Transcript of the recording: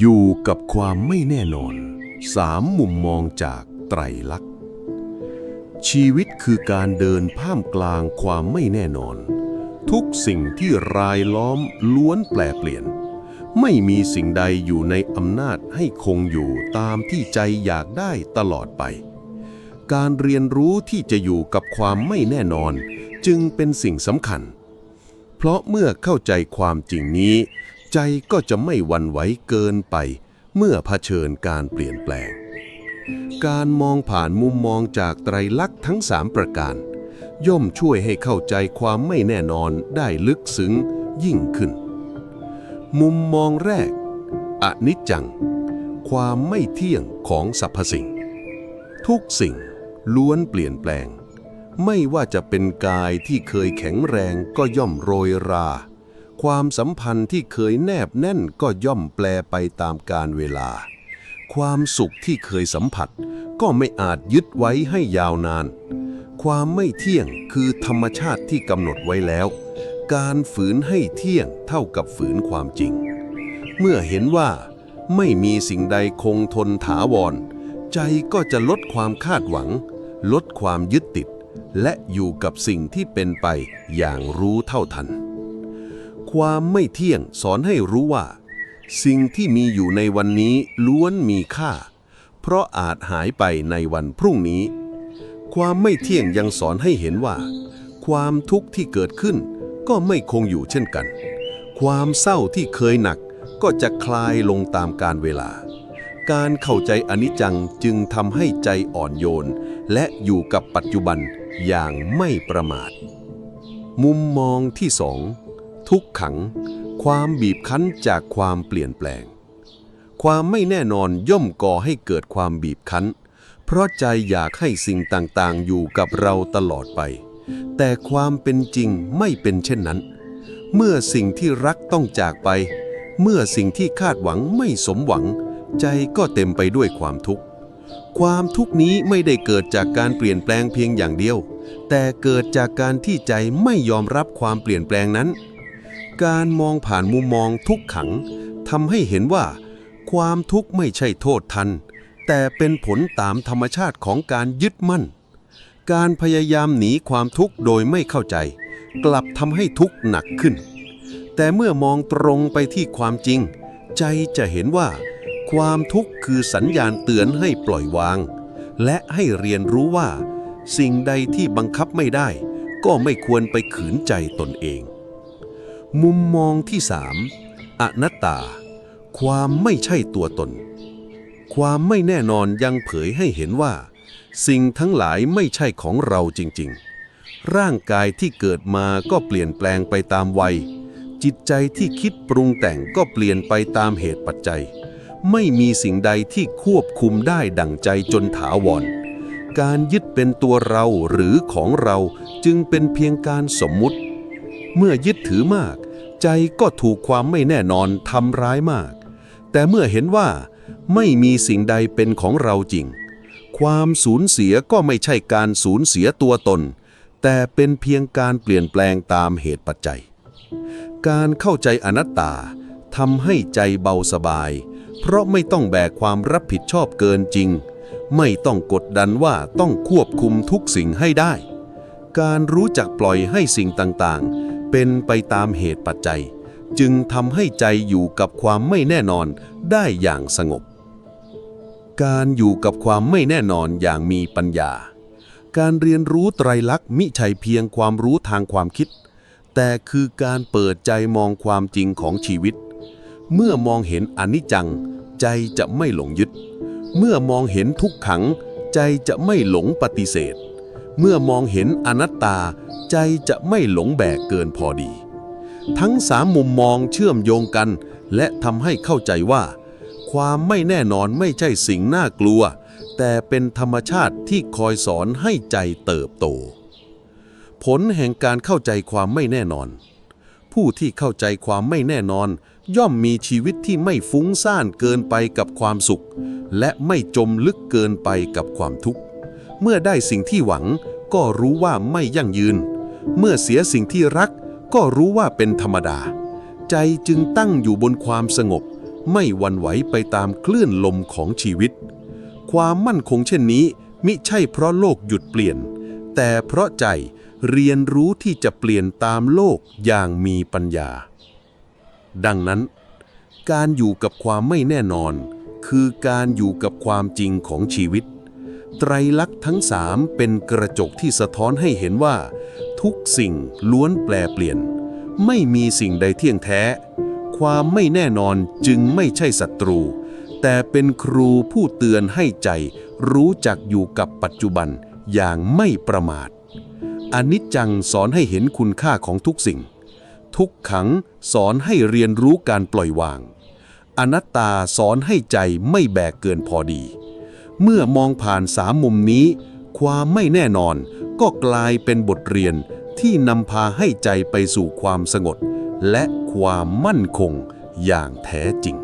อยู่กับความไม่แน่นอนสามมุมมองจากไตรลักษณ์ ชีวิตคือการเดินท่ามกลางความไม่แน่นอน ทุกสิ่งที่รายล้อมล้วนแปลเปลี่ยน ไม่มีสิ่งใดอยู่ในอำนาจให้คงอยู่ตามที่ใจอยากได้ตลอดไป การเรียนรู้ที่จะอยู่กับความไม่แน่นอน จึงเป็นสิ่งสำคัญ เพราะเมื่อเข้าใจความจริงนี้ ใจก็จะไม่วันไหวเกินไป เมื่อเผชิญการเปลี่ยนแปลง การมองผ่านมุมมองจากไตรลักษณ์ทั้งสามประการ ย่อมช่วยให้เข้าใจความไม่แน่นอนได้ลึกซึ้งยิ่งขึ้น มุมมองแรก อนิจจัง ความไม่เที่ยงของสรรพสิ่ง ทุกสิ่งล้วนเปลี่ยนแปลง ไม่ว่าจะเป็นกายที่เคยแข็งแรงก็ย่อมโรยรา ความสัมพันธ์ที่เคยแนบแน่นก็ย่อมแปลไปตามกาลเวลา ความสุขที่เคยสัมผัส ก็ไม่อาจยึดไว้ให้ยาวนาน ความไม่เที่ยงคือธรรมชาติที่กำหนดไว้แล้ว การฝืนให้เที่ยงเท่ากับฝืนความจริง เมื่อเห็นว่าไม่มีสิ่งใดคงทนถาวร ใจก็จะลดความคาดหวัง ลดความยึดติด และอยู่กับสิ่งที่เป็นไปอย่างรู้เท่าทัน ความไม่เที่ยงสอนให้รู้ว่า สิ่งที่มีอยู่ในวันนี้ล้วนมีค่า เพราะอาจหายไปในวันพรุ่งนี้ ความไม่เที่ยงยังสอนให้เห็นว่า ความทุกข์ที่เกิดขึ้นก็ไม่คงอยู่เช่นกัน ความเศร้าที่เคยหนักก็จะคลายลงตามกาลเวลา การเข้าใจอนิจจังจึงทำให้ใจอ่อนโยน และอยู่กับปัจจุบันอย่างไม่ประมาท มุมมองที่สอง ทุกขัง ความบีบคั้นจากความเปลี่ยนแปลง ความไม่แน่นอนย่อมก่อให้เกิดความบีบคั้น เพราะใจอยากให้สิ่งต่างๆ อยู่กับเราตลอดไป แต่ความเป็นจริงไม่เป็นเช่นนั้น เมื่อสิ่งที่รักต้องจากไป เมื่อสิ่งที่คาดหวังไม่สมหวัง ใจก็เต็มไปด้วยความทุกข์ความทุกข์นี้ไม่ได้เกิดจากการเปลี่ยนแปลงเพียงอย่างเดียว แต่เกิดจากการที่ใจไม่ยอมรับความเปลี่ยนแปลงนั้น การมองผ่านมุมมองทุกขังทำให้เห็นว่า ความทุกข์ไม่ใช่โทษทัน แต่เป็นผลตามธรรมชาติของการยึดมั่น การพยายามหนีความทุกข์โดยไม่เข้าใจ กลับทำให้ทุกข์หนักขึ้น แต่เมื่อมองตรงไปที่ความจริง ใจจะเห็นว่า ความทุกข์คือสัญญาณเตือนให้ปล่อยวาง และให้เรียนรู้ว่า สิ่งใดที่บังคับไม่ได้ ก็ไม่ควรไปขืนใจตนเอง มุมมองที่สามอนัตตา ความไม่ใช่ตัวตน ความไม่แน่นอนยังเผยให้เห็นว่า สิ่งทั้งหลายไม่ใช่ของเราจริง ๆ ร่างกายที่เกิดมาก็เปลี่ยนแปลงไปตามวัย จิตใจที่คิดปรุงแต่งก็เปลี่ยนไปตามเหตุปัจจัย ไม่มีสิ่งใดที่ควบคุมได้ดั่งใจจนถาวร การยึดเป็นตัวเราหรือของเราจึงเป็นเพียงการสมมุติ เมื่อยึดถือมาก ใจก็ถูกความไม่แน่นอนทำร้ายมาก แต่เมื่อเห็นว่าไม่มีสิ่งใดเป็นของเราจริง ความสูญเสียก็ไม่ใช่การสูญเสียตัวตน แต่เป็นเพียงการเปลี่ยนแปลงตามเหตุปัจจัย การเข้าใจอนัตตาทำให้ใจเบาสบาย เพราะไม่ต้องแบกความรับผิดชอบเกินจริง ไม่ต้องกดดันว่าต้องควบคุมทุกสิ่งให้ได้ การรู้จักปล่อยให้สิ่งต่างๆ เป็นไปตามเหตุปัจจัย จึงทำให้ใจอยู่กับความไม่แน่นอนได้อย่างสงบ การอยู่กับความไม่แน่นอนอย่างมีปัญญา การเรียนรู้ไตรลักษณ์มิใช่เพียงความรู้ทางความคิด แต่คือการเปิดใจมองความจริงของชีวิต เมื่อมองเห็นอนิจจัง ใจจะไม่หลงยึด เมื่อมองเห็นทุกขัง ใจจะไม่หลงปฏิเสธ เมื่อมองเห็นอนัตตาใจจะไม่หลงแบกเกินพอดี ทั้งสามมุมมองเชื่อมโยงกัน และทำให้เข้าใจว่า ความไม่แน่นอนไม่ใช่สิ่งน่ากลัว แต่เป็นธรรมชาติที่คอยสอนให้ใจเติบโต ผลแห่งการเข้าใจความไม่แน่นอน ผู้ที่เข้าใจความไม่แน่นอน ย่อมมีชีวิตที่ไม่ฟุ้งซ่านเกินไปกับความสุข และไม่จมลึกเกินไปกับความทุกข์ เมื่อได้สิ่งที่หวัง ก็รู้ว่าไม่ยั่งยืน เมื่อเสียสิ่งที่รัก ก็รู้ว่าเป็นธรรมดา ใจจึงตั้งอยู่บนความสงบ ไม่วันไหวไปตามคลื่นลมของชีวิต ความมั่นคงเช่นนี้ มิใช่เพราะโลกหยุดเปลี่ยน แต่เพราะใจเรียนรู้ที่จะเปลี่ยนตามโลกอย่างมีปัญญา ดังนั้น การอยู่กับความไม่แน่นอน คือการอยู่กับความจริงของชีวิต ไตรลักษณ์ทั้งสามเป็นกระจกที่สะท้อนให้เห็นว่า ทุกสิ่งล้วนแปลเปลี่ยน ไม่มีสิ่งใดเที่ยงแท้ ความไม่แน่นอนจึงไม่ใช่ศัตรู แต่เป็นครูผู้เตือนให้ใจ รู้จักอยู่กับปัจจุบันอย่างไม่ประมาทอนิจจังสอนให้เห็นคุณค่าของทุกสิ่ง ทุกขังสอนให้เรียนรู้การปล่อยวาง อนัตตาสอนให้ใจไม่แบกเกินพอดี เมื่อมองผ่านสามมุมนี้ ความไม่แน่นอนก็กลายเป็นบทเรียนที่นำพาให้ใจไปสู่ความสงบและความมั่นคงอย่างแท้จริง